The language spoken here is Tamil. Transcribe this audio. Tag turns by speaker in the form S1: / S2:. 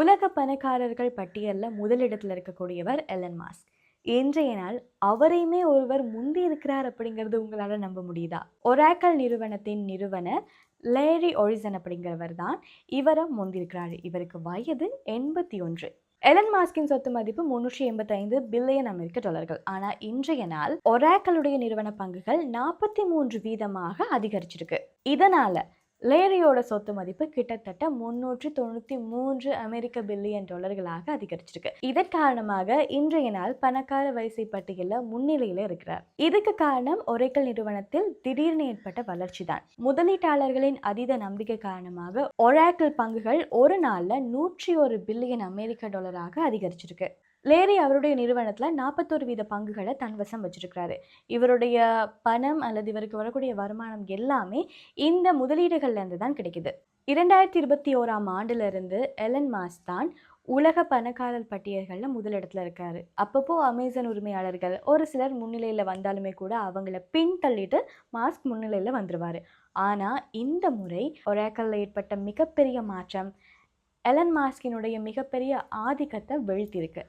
S1: உலக பணக்காரர்கள் பட்டியலில் முதலிடத்தில் இருக்கக்கூடியவர் எலன் மாஸ்க் இன்றைய நாள் அவரையுமே ஒருவர் முந்தி இருக்கிறார் அப்படிங்கிறது உங்களால் நம்ப முடியுதா? ஒராக்கல் நிறுவனத்தின் நிறுவனர் லேரி ஒரிசன் அப்படிங்கிறவர் தான் இவரை முந்திருக்கிறார் இவருக்கு வயது எண்பத்தி ஒன்று. எலன் மாஸ்கின் சொத்து மதிப்பு முன்னூற்றி எண்பத்தைந்து பில்லியன் அமெரிக்க டாலர்கள். ஆனால் இன்றைய நாள் ஒராக்கலுடைய நிறுவன பங்குகள் நாற்பத்தி மூன்று வீதமாக அதிகரிச்சிருக்கு. இதனால லேரியோட சொத்து மதிப்பு கிட்டத்தட்ட முன்னூற்றி தொண்ணூற்றி மூன்று அமெரிக்க பில்லியன் டாலர்களாக அதிகரிச்சிருக்கு. இதன் காரணமாக இன்றைய நாள் பணக்கார வரிசை பட்டியலில் முன்னிலையில் இருக்கிறார். இதுக்கு காரணம் ஒரேக்கல் நிறுவனத்தில் திடீர்னு ஏற்பட்ட வளர்ச்சி தான் முதலீட்டாளர்களின் அதீத நம்பிக்கை காரணமாக ஒராக்கிள் பங்குகள் ஒரு நாளில் நூற்றி ஒரு பில்லியன் அமெரிக்க டாலராக அதிகரிச்சிருக்கு. லேரி அவருடைய நிறுவனத்தில் நாற்பத்தோரு வீத பங்குகளை தன் வசம் வச்சிருக்கிறாரு. இவருடைய பணம் அல்லது இவருக்கு வரக்கூடிய வருமானம் எல்லாமே இந்த முதலீடுகள்லேருந்து தான் கிடைக்குது. இரண்டாயிரத்தி இருபத்தி ஓராம் ஆண்டிலிருந்து எலன் மாஸ் தான் உலக பணக்காரர் பட்டியல்களில் முதலிடத்தில் இருக்காரு. அப்பப்போ அமேசான் உரிமையாளர்கள் ஒரு சிலர் முன்னிலையில் வந்தாலுமே கூட அவங்கள பின் தள்ளிட்டு மாஸ்க் முன்னிலையில் வந்துடுவார் ஆனால் இந்த முறை ஒரேக்கல்ல ஏற்பட்ட மிகப்பெரிய மாற்றம் எலன் மாஸ்கினுடைய மிகப்பெரிய ஆதிக்கத்தை வீழ்த்தியிருக்கு.